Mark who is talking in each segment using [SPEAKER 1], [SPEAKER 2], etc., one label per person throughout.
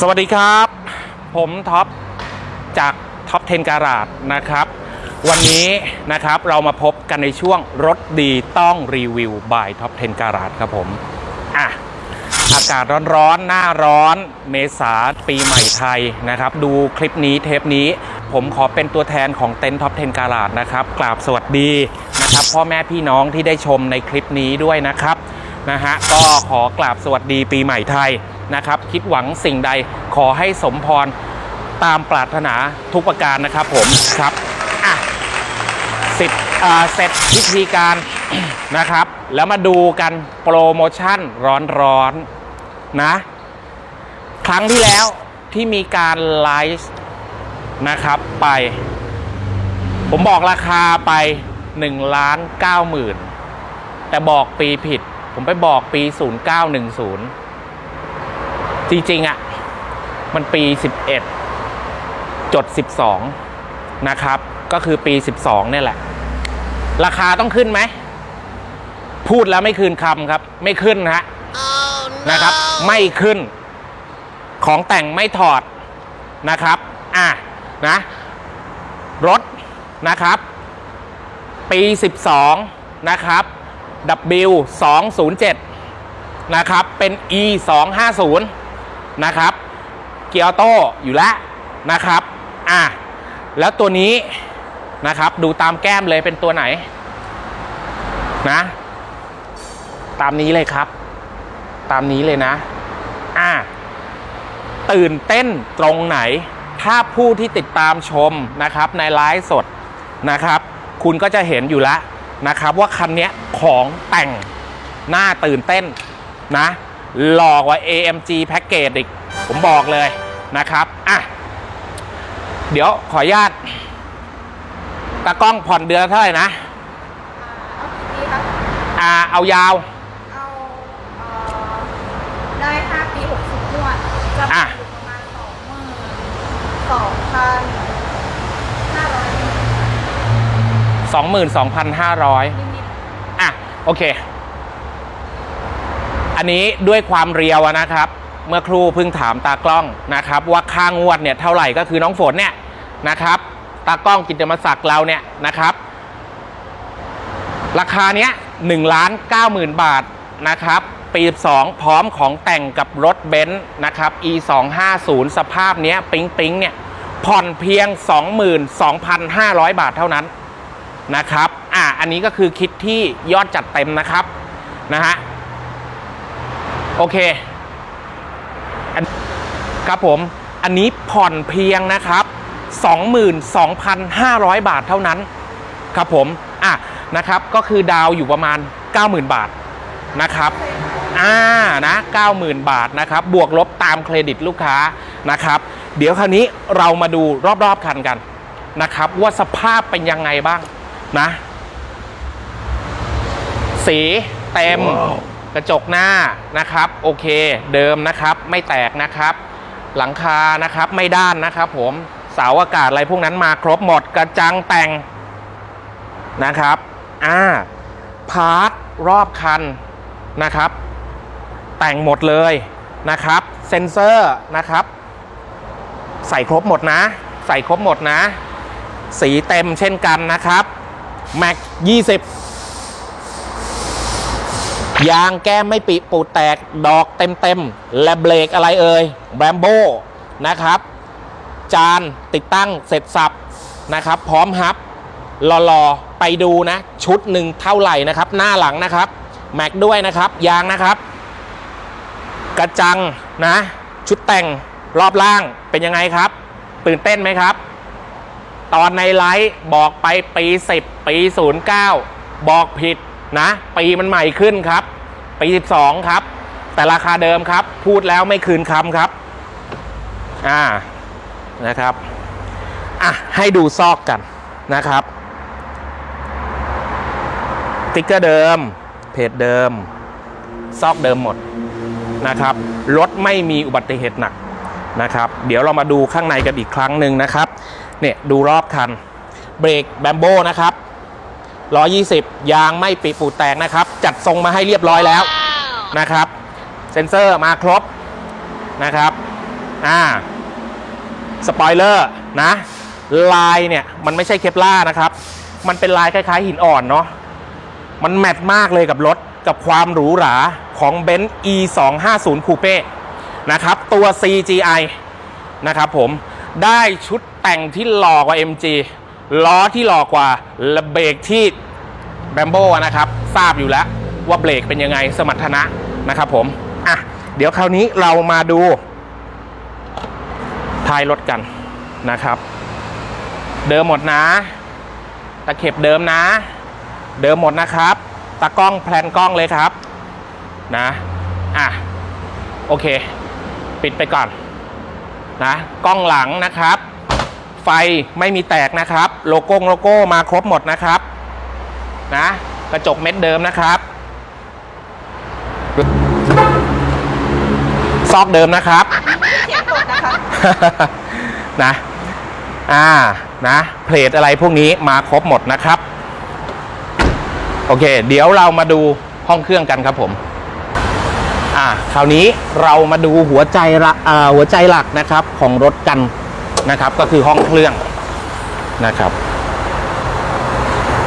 [SPEAKER 1] สวัสดีครับ ผมท็อปจากท็อป10การาดนะครับ วันนี้นะครับเรามาพบกันในช่วงรถดีต้องรีวิวบายท็อป10การาดครับผมอะอากาศร้อนๆ หน้าร้อนเมษาปีใหม่ไทยนะครับ ดูคลิปนี้เทปนี้ผมขอเป็นตัวแทนของเต็นท็อป10การาดนะครับกราบสวัสดีนะครับ พ่อแม่พี่น้องที่ได้ชมในคลิปนี้ด้วยนะครับนะฮะก็ขอกราบสวัสดีปีใหม่ไทย นะครับคิดหวังสิ่งใดขอให้สมพรตามปรารถนาทุกประการนะครับผมครับอะสิทธิ์อ่าเสร็จพิธีการนะครับ แล้วมาดูกันโปรโมชั่นร้อนๆนะครั้งที่แล้วที่มีการไลฟ์นะครับไป ผมบอกราคาไป1ล้าน9หมื่นแต่บอกปีผิด ผมไปบอกปี 0910 จริงๆอะ่ะ มันปี 11 จด 12 นะครับ ก็คือปี 12เนี่ยแหละ ราคาต้องขึ้นไหม พูดแล้วไม่คืนคำครับ ไม่ขึ้นนะฮะนะครับ ไม่ขึ้น ของแต่งไม่ถอดนะครับ อะ นะ รถนะครับ ปี 12 นะครับ W 2 0 7 นะครับ เป็น E 2 5 0 นะครับ เกียร์ออโต้อยู่แล้วนะครับ อะ แล้วตัวนี้นะครับ ดูตามแก้มเลยเป็นตัวไหนนะ ตามนี้เลยครับ ตามนี้เลยนะ อะ ตื่นเต้นตรงไหน ถ้าผู้ที่ติดตามชมนะครับในไลฟ์สดนะครับ คุณก็จะเห็นอยู่แล้วนะครับ ว่าคันนี้ของแต่งหน่าตื่นเต้นนะ หลอกกว่า AMG Package อีก ผมบอกเลยนะครับอะเดี๋ยวขออนุญาตตากล้องผ่อนเดือนละเท่าไหร่นะ
[SPEAKER 2] เอากี่ปีครับ
[SPEAKER 1] อ่า เอายาว
[SPEAKER 2] เอาเอ่อได้ห้าปีหกสิบงวดจะ
[SPEAKER 1] อะ
[SPEAKER 2] อยู่ประมาณสองหมื่นสองพันห้าร้อย
[SPEAKER 1] 22,500
[SPEAKER 2] นิด
[SPEAKER 1] อะ โอเค อันนี้ด้วยความเรียวนะครับ เมื่อครูเพิ่งถามตากล้องนะครับ ว่าค่างวดเนี่ยเท่าไหร่ก็คือน้องฝนเนี่ยนะครับตากล้องกิตติมศักดิ์เราเนี่ยนะครับ ราคาเนี้ย1ล้าน9หมื่นบาทนะครับ ปี 12 พร้อมของแต่งกับรถเบนซ์นะครับ e 2 5 0สภาพเนี้ยปิ๊งปิ๊งเนี่ยผ่อนเพียง 22,500 บาทเท่านั้นนะครับ อะอันนี้ก็คือคิดที่ยอดจัดเต็มนะครับนะฮะ โอเคครับผม อันนี้ผ่อนเพียงนะครับ 22,500 บาทเท่านั้น ครับผม อะ นะครับ ก็คือดาวอยู่ประมาณ 90,000 บาท นะครับ อ่า นะ 90,000 บาทนะครับ บวกลบตามเครดิตลูกค้า นะครับ เดี๋ยวคราวนี้เรามาดูรอบๆคันกัน นะครับ ว่าสภาพเป็นยังไงบ้าง นะ สีเต็ม กระจกหน้านะครับโอเคเดิมนะครับไม่แตกนะครับ หลังคานะครับไม่ด้านนะครับผมเสาอากาศอะไรพวกนั้นมาครบหมดกระจังแต่งนะครับอ่าพาร์ทรอบคันนะครับ แต่งหมดเลยนะครับ เซ็นเซอร์นะครับ ใส่ครบหมดนะ ใส่ครบหมดนะ สีเต็มเช่นกันนะครับแม็ก20 ยางแก้มไม่ปิปูแตกดอกเต็มเต็มและเบรกอะไรเอ่ยแบมโบนะครับ จานติดตั้งเสร็จสับนะครับ พร้อมฮับรอๆไปดูนะ ชุดหนึ่งเท่าไหร่นะครับ หน้าหลังนะครับแม็กด้วยนะครับ ยางนะครับ กระจังนะ ชุดแต่งรอบล่างเป็นยังไงครับ ตื่นเต้นไหมครับ ตอนในไลฟ์บอกไปปี 10 ปี 09 บอกผิด นะปีมันใหม่ขึ้นครับ ปี 12 ครับ แต่ราคาเดิมครับ พูดแล้วไม่คืนคำครับ อ่านะครับอะให้ดูซอกกันนะครับติ๊กเกอร์เดิม เพจเดิม ซอกเดิมหมดนะครับรถไม่มีอุบัติเหตุหนักนะครับ เดี๋ยวเรามาดูข้างในกันอีกครั้งหนึ่งนะครับ เนี่ยดูรอบคัน เบรกแบมโบนะครับ 120 ยางไม่ปีปูแตกนะครับ จัดทรงมาให้เรียบร้อยแล้วนะครับ เซ็นเซอร์มาครบนะครับอ่าสปอยเลอร์นะลายเนี่ยมันไม่ใช่เคปล่านะครับ มันเป็นลายคล้ายๆหินอ่อนเนาะมันแมทมากเลยกับรถกับความหรูหราของ b e n z e 2 5 0 Coupe นะครับตัว CGI นะครับผมได้ชุดแต่งที่หล่อกว่า MG ล้อที่หล่อกว่าและเบรกที่แบมโบนะครับทราบอยู่แล้วว่าเบรกเป็นยังไงสมรรถนะนะครับผมอะเดี๋ยวคราวนี้เรามาดูท้ายรถกันนะครับ เดิมหมดนะ ตะเข็บเดิมนะ เดิมหมดนะครับตากล้องแพลนกล้องเลยครับนะอะโอเค ปิดไปก่อนนะกล้องหลังนะครับ ไฟไม่มีแตกนะครับ โลโก้โลโก้มาครบหมดนะครับนะกระจกเม็ดเดิมนะครับ ซอกเดิมนะครับ
[SPEAKER 2] นะคะ
[SPEAKER 1] นะอ่านะเพลทอะไรพวกนี้มาครบหมดนะครับ โอเค เดี๋ยวเรามาดูห้องเครื่องกันครับผมอ่าคราวนี้เรามาดูหัวใจละอ่าหัวใจหลักนะครับของรถกัน นะครับ ก็คือห้องเครื่องนะครับ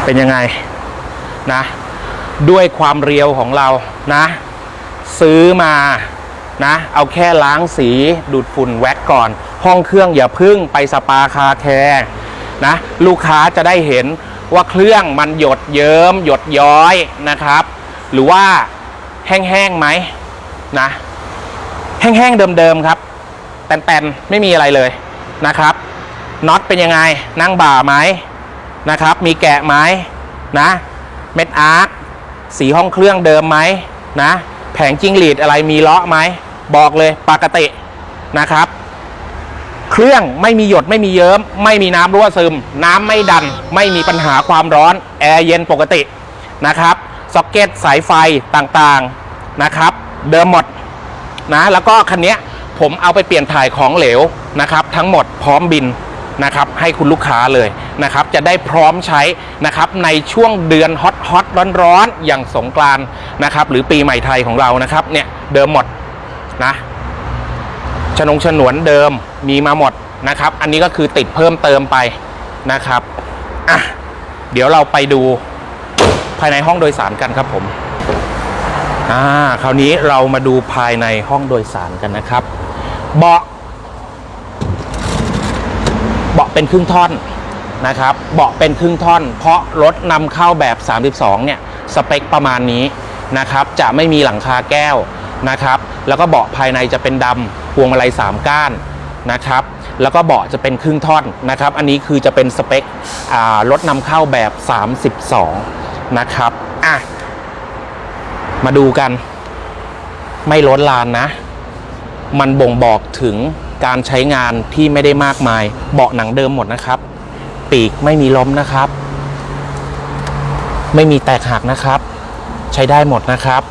[SPEAKER 1] เป็นยังไงนะ ด้วยความเรียวของเรานะ ซื้อมานะ เอาแค่ล้างสีดูดฝุ่นแว็กก่อน ห้องเครื่องอย่าพึ่งไปสปาคาแคร์นะ ลูกค้าจะได้เห็นว่าเครื่องมันหยดเยิ้มหยดย้อยนะครับ หรือว่าแห้งๆไหมนะ แห้งๆเดิมๆครับแตนๆไม่มีอะไรเลย นะครับน็อตเป็นยังไงนั่งบ่าไหมนะครับ มีแกะไหมนะเม็ดอาร์คสีห้องเครื่องเดิมไหมนะแผงจิ้งหรีดอะไรมีเลาะไหมบอกเลยปกตินะครับ เครื่องไม่มีหยดไม่มีเยิ้ม ไม่มีน้ำรั่วซึม น้ำไม่ดัน ไม่มีปัญหาความร้อน แอร์เย็นปกตินะครับซ็อกเก็ตสายไฟต่างๆนะครับ เดิมหมดนะแล้วก็คันนี้ ผมเอาไปเปลี่ยนถ่ายของเหลวนะครับ ทั้งหมดพร้อมบินนะครับให้คุณลูกค้าเลยนะครับ จะได้พร้อมใช้นะครับในช่วงเดือนฮอตฮอตร้อนร้อนๆอย่างสงกรานนะครับ หรือปีใหม่ไทยของเรานะครับ เนี่ยเดิมหมดนะชนงฉนวนเดิมมีมาหมดนะครับ อันนี้ก็คือติดเพิ่มเติมไปนะครับอะเดี๋ยวเราไปดูภายในห้องโดยสารกันครับผมอ่าคราวนี้เรามาดูภายในห้องโดยสารกันนะครับ เบาะเบาะเป็นครึ่งท่อนนะครับ เบาะเป็นครึ่งท่อน เพราะรถนำเข้าแบบ 32 เนี่ย สเปคประมาณนี้นะครับ จะไม่มีหลังคาแก้วนะครับ แล้วก็เบาะภายในจะเป็นดำพวงมาลัย3ก้านนะครับ แล้วก็เบาะจะเป็นครึ่งท่อนนะครับ อันนี้คือจะเป็นสเปครถนำเข้าแบบ 32 นะครับ อะ มาดูกัน ไม่ล้นลานนะ มันบ่งบอกถึงการใช้งานที่ไม่ได้มากมาย เบาะหนังเดิมหมดนะครับ ปีกไม่มีล้มนะครับ ไม่มีแตกหักนะครับ ใช้ได้หมดนะครับ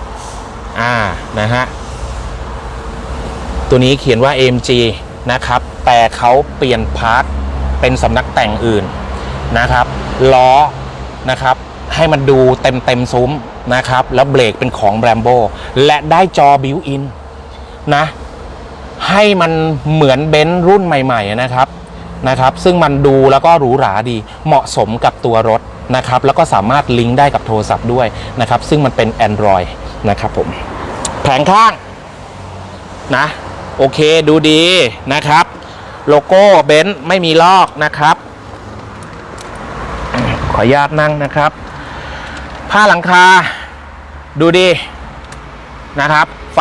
[SPEAKER 1] อ่านะฮะตัวนี้เขียนว่า AMG นะครับ แต่เขาเปลี่ยนพาร์ทเป็นสำนักแต่งอื่นนะครับล้อนะครับให้มันดูเต็มเต็มซุ้มนะครับ แล้วเบรกเป็นของแบรมโบและได้จอบิวอินนะ ให้มันเหมือนเบนซ์รุ่นใหม่ ๆ นะครับนะครับ ซึ่งมันดูแล้วก็หรูหราดีเหมาะสมกับตัวรถนะครับ แล้วก็สามารถลิงก์ได้กับโทรศัพท์ด้วยนะครับ ซึ่งมันเป็น Android นะครับผมแผงข้างนะโอเคดูดีนะครับ โลโก้เบนซ์ไม่มีลอกนะครับ ขออนุญาตนั่งนะครับ ผ้าหลังคา ดูดีนะครับ ไฟ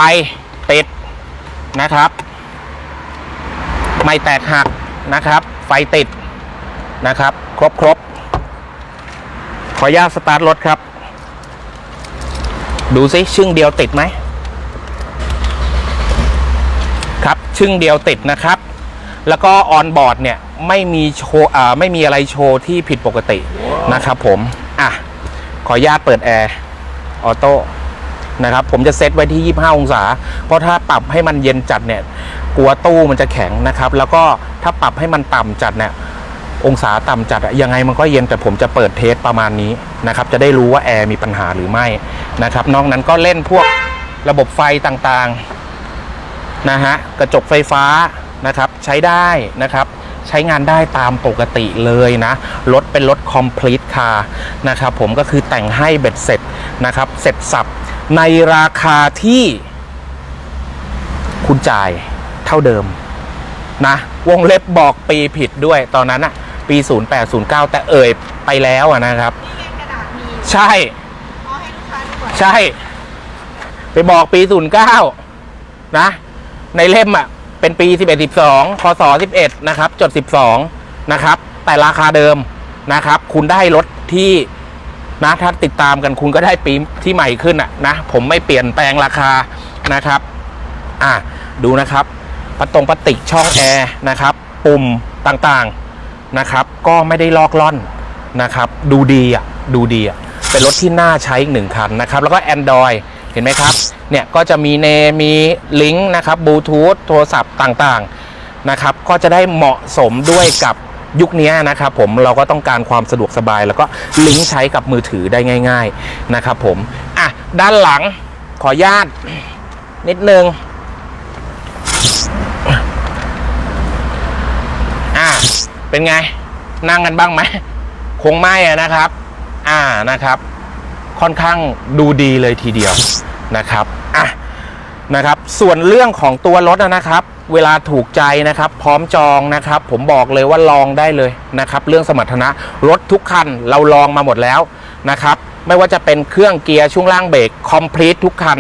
[SPEAKER 1] ติดนะครับ ไม่แตกหักนะครับ ไฟติดนะครับ ครบครบขออนุญาตสตาร์ทรถครับ ดูซิชึ่งเดียวติดไหมครับชึ่งเดียวติดนะครับ แล้วก็ออนบอร์ดเนี่ยไม่มีโชว์อ่าไม่มีอะไรโชว์ที่ผิดปกตินะครับผม อะ ขออนุญาตเปิดแอร์ออโต้นะครับผมจะเซตไว้ที่ 25 องศา เพราะถ้าปรับให้มันเย็นจัดเนี่ย กลัวตู้มันจะแข็งนะครับ แล้วก็ถ้าปรับให้มันต่ำจัดเนี่ยองศาต่ำจัดยังไงมันก็เย็นแต่ผมจะเปิดเทสประมาณนี้นะครับ จะได้รู้ว่าแอร์มีปัญหาหรือไม่นะครับ นอกนั้นก็เล่นพวกระบบไฟต่างๆนะฮะกระจกไฟฟ้านะครับใช้ได้นะครับใช้งานได้ตามปกติเลยนะ รถเป็นรถ complete car นะครับผมก็คือแต่งให้เบ็ดเสร็จนะครับ เสร็จสับในราคาที่คุณจ่าย เท่าเดิมนะ วงเล็บบอกปีผิดด้วยตอนนั้นอะปี 0809 แต่เอ่ยไปแล้วอะนะครับ
[SPEAKER 2] นี่ไงกระดาษมี
[SPEAKER 1] ใช่
[SPEAKER 2] เอาให้ลูกค้าดูก่อน
[SPEAKER 1] ใช่ ไปบอกปี 09 นะ ในเล่มอะ เป็นปี 11 12พศ11 นะครับ จด 12 นะครับ แต่ราคาเดิมนะครับ คุณได้รถที่นะถ้าติดตามกันคุณก็ได้ปีที่ใหม่ขึ้นอะนะ ผมไม่เปลี่ยนแปลงราคานะครับ อะ ดูนะครับ ปะตรงปฏิกช่องแอร์นะครับ ปุ่มต่างๆนะครับ ก็ไม่ได้ลอกล่อนนะครับ ดูดีอะดูดีอะเป็นรถที่น่าใช้อีกหนึ่งคันนะครับ แล้วก็ Android เห็นไหมครับ เนี่ยก็จะมีเนมีลิงก์นะครับบลูทูธโทรศัพท์ต่างๆนะครับ ก็จะได้เหมาะสมด้วยกับยุคนี้นะครับผมเราก็ต้องการความสะดวกสบาย แล้วก็ลิงก์ใช้กับมือถือได้ง่าย ๆนะครับผมอะด้านหลังขออนุญาตนิดนึง อ่า เป็นไง นั่งกันบ้างไหมคงไม่อะนะครับ อ่านะครับ ค่อนข้างดูดีเลยทีเดียวนะครับอะนะครับ ส่วนเรื่องของตัวรถนะครับ เวลาถูกใจนะครับ พร้อมจองนะครับ ผมบอกเลยว่าลองได้เลยนะครับ เรื่องสมรรถนะรถทุกคันเราลองมาหมดแล้วนะครับ ไม่ว่าจะเป็นเครื่องเกียร์ช่วงล่างเบรกคอมพลีททุกคัน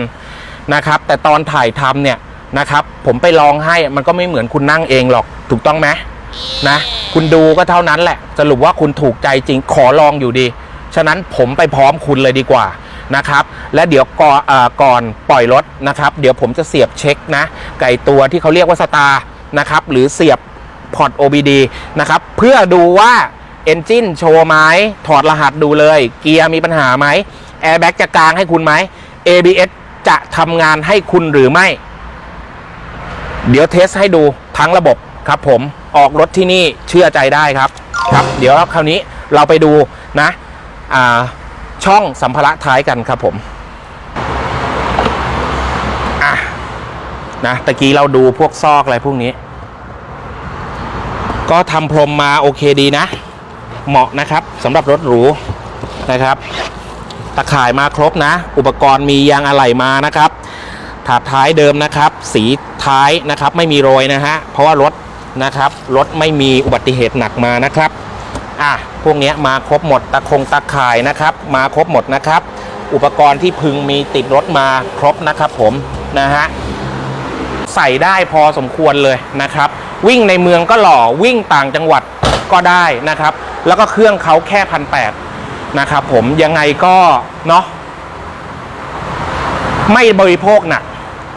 [SPEAKER 1] นะครับ แต่ตอนถ่ายทำเนี่ยนะครับ ผมไปลองให้มันก็ไม่เหมือนคุณนั่งเองหรอกถูกต้องไหม นะ คุณดูก็เท่านั้นแหละ สรุปว่าคุณถูกใจจริงขอลองอยู่ดี ฉะนั้นผมไปพร้อมคุณเลยดีกว่านะครับ และเดี๋ยวก่อนเอ่อก่อนปล่อยรถนะครับ เดี๋ยวผมจะเสียบเช็คนะ ไก่ตัวที่เขาเรียกว่าสตาร์นะครับ หรือเสียบพอร์ต OBD นะครับ เพื่อดูว่า Engine โชว์ไหมถอดรหัสดูเลย เกียร์มีปัญหาไหมแอร์แบ็กจะกลางให้คุณไหม ABS จะทำงานให้คุณหรือไม่ เดี๋ยวเทสให้ดูทั้งระบบ ครับผมออกรถที่นี่เชื่อใจได้ครับครับ เดี๋ยวคราวนี้เราไปดูนะอ่าช่องสัมภาระท้ายกันครับผมอะนะตะกี้เราดูพวกซอกอะไรพวกนี้ ก็ทำพรมมาโอเคดีนะ เหมาะนะครับสำหรับรถหรูนะครับ ตะข่ายมาครบนะ อุปกรณ์มียางอะไหล่มานะครับถาดท้ายเดิมนะครับ สีท้ายนะครับ ไม่มีโรยนะฮะเพราะว่ารถ นะครับ รถไม่มีอุบัติเหตุหนักมานะครับ อะ พวกนี้มาครบหมดตะคงตะข่ายนะครับ มาครบหมดนะครับ อุปกรณ์ที่พึงมีติดรถมาครบนะครับผมนะฮะใส่ได้พอสมควรเลยนะครับ วิ่งในเมืองก็หล่อวิ่งต่างจังหวัดก็ได้นะครับ แล้วก็เครื่องเขาแค่พันแปดนะครับผมยังไงก็เนาะไม่บริโภคหนัก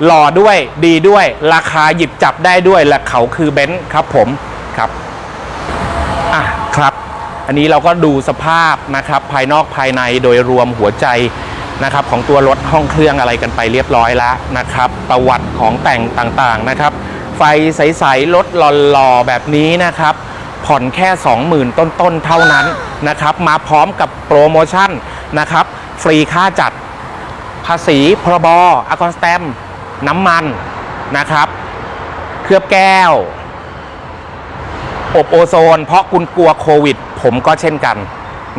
[SPEAKER 1] หล่อด้วยดีด้วย ราคาหยิบจับได้ด้วยและเขาคือเบนซ์ครับผมครับอะครับ อันนี้เราก็ดูสภาพนะครับ ภายนอกภายในโดยรวมหัวใจนะครับ ของตัวรถห้องเครื่องอะไรกันไปเรียบร้อยแล้วนะครับ ประวัติของแต่งต่างๆนะครับ ไฟใสๆรถหล่อๆแบบนี้นะครับ ผ่อนแค่ 20,000 ต้นๆเท่านั้นนะครับ มาพร้อมกับโปรโมชั่นนะครับ ฟรีค่าจัดภาษีพรบอากรสแตม น้ำมันนะครับ เคลือบแก้ว อบโอโซน เพราะคุณกลัวโควิด ผมก็เช่นกัน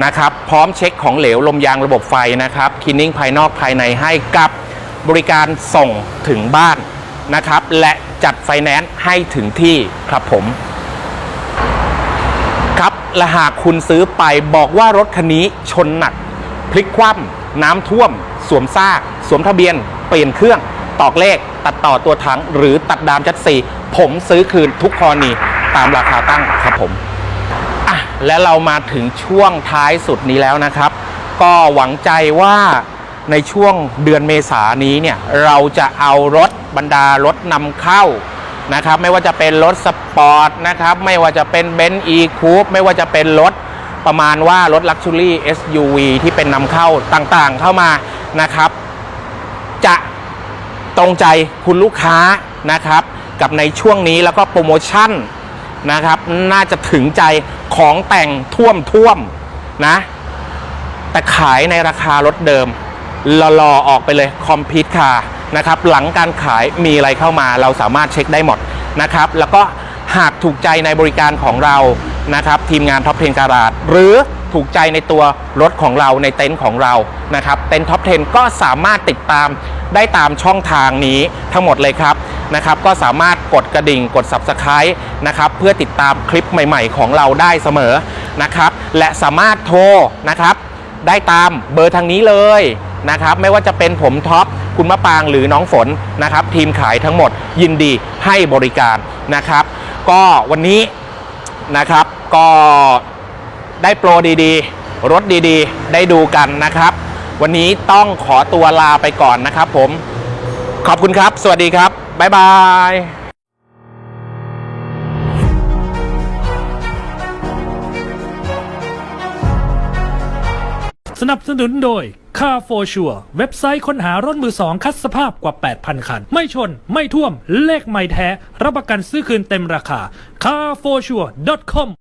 [SPEAKER 1] นะครับ พร้อมเช็คของเหลวลมยางระบบไฟนะครับคินนิ่งภายนอกภายในให้กับบริการส่งถึงบ้านนะครับ และจัดไฟแนนซ์ให้ถึงที่ครับผม ครับและหากคุณซื้อไปบอกว่ารถคันนี้ชนหนัก พลิกคว่ำน้ำท่วม สวมซาก สวมทะเบียน เปลี่ยนเครื่อง ตอกเลขตัดต่อตัวถัง หรือตัดดามจัดสีผมซื้อคืนทุกกรณีตามราคาตั้งครับผมอะและเรามาถึงช่วงท้ายสุดนี้แล้วนะครับ ก็หวังใจว่าในช่วงเดือนเมษานนี้เนี่ยเราจะเอารถบรรดารถนำเข้านะครับไม่ว่าจะเป็นรถสปอร์ตนะครับไม่ว่าจะเป็นเบนซ์อีคูปไม่ว่าจะเป็นรถประมาณว่ารถลักชัวรี่ SUV ที่เป็นนำเข้าต่างๆเข้ามานะครับ จะ ตรงใจคุณลูกค้านะครับกับในช่วงนี้แล้วก็โปรโมชั่นนะครับ น่าจะถึงใจของแต่งท่วมท่วมๆนะ แต่ขายในราคารถเดิมรอๆออกไปเลยคอมพิวต์คานะครับ หลังการขายมีอะไรเข้ามา เราสามารถเช็คได้หมดนะครับ แล้วก็หากถูกใจในบริการของเรานะครับ ทีมงานท็อป10การาดหรือถูกใจในตัวรถของเราในเต็นท์ของเรานะครับ เต็นท์ท็อป10ก็สามารถติดตาม ได้ตามช่องทางนี้ทั้งหมดเลยครับนะครับ ก็สามารถกดกระดิ่งกด Subscribe นะครับเพื่อติดตามคลิปใหม่ ๆ ของเราได้เสมอนะครับ และสามารถโทรนะครับ ได้ตามเบอร์ทางนี้เลยนะครับ ไม่ว่าจะเป็นผมท็อปคุณมะปางหรือน้องฝนนะครับ ทีมขายทั้งหมดยินดีให้บริการนะครับ ก็วันนี้นะครับก็ได้โปรดีๆ รถดีๆ ได้ดูกันนะครับ วันนี้ต้องขอตัวลาไปก่อนนะครับผม ขอบคุณครับ สวัสดีครับ บ๊ายบาย
[SPEAKER 3] สนับสนุนโดย Car for Sure เว็บไซต์ค้นหารถมือสองคัดสภาพกว่า 8,000 คัน ไม่ชน ไม่ท่วม เลขไม่แท้ รับประกันซื้อคืนเต็มราคา carforsure.com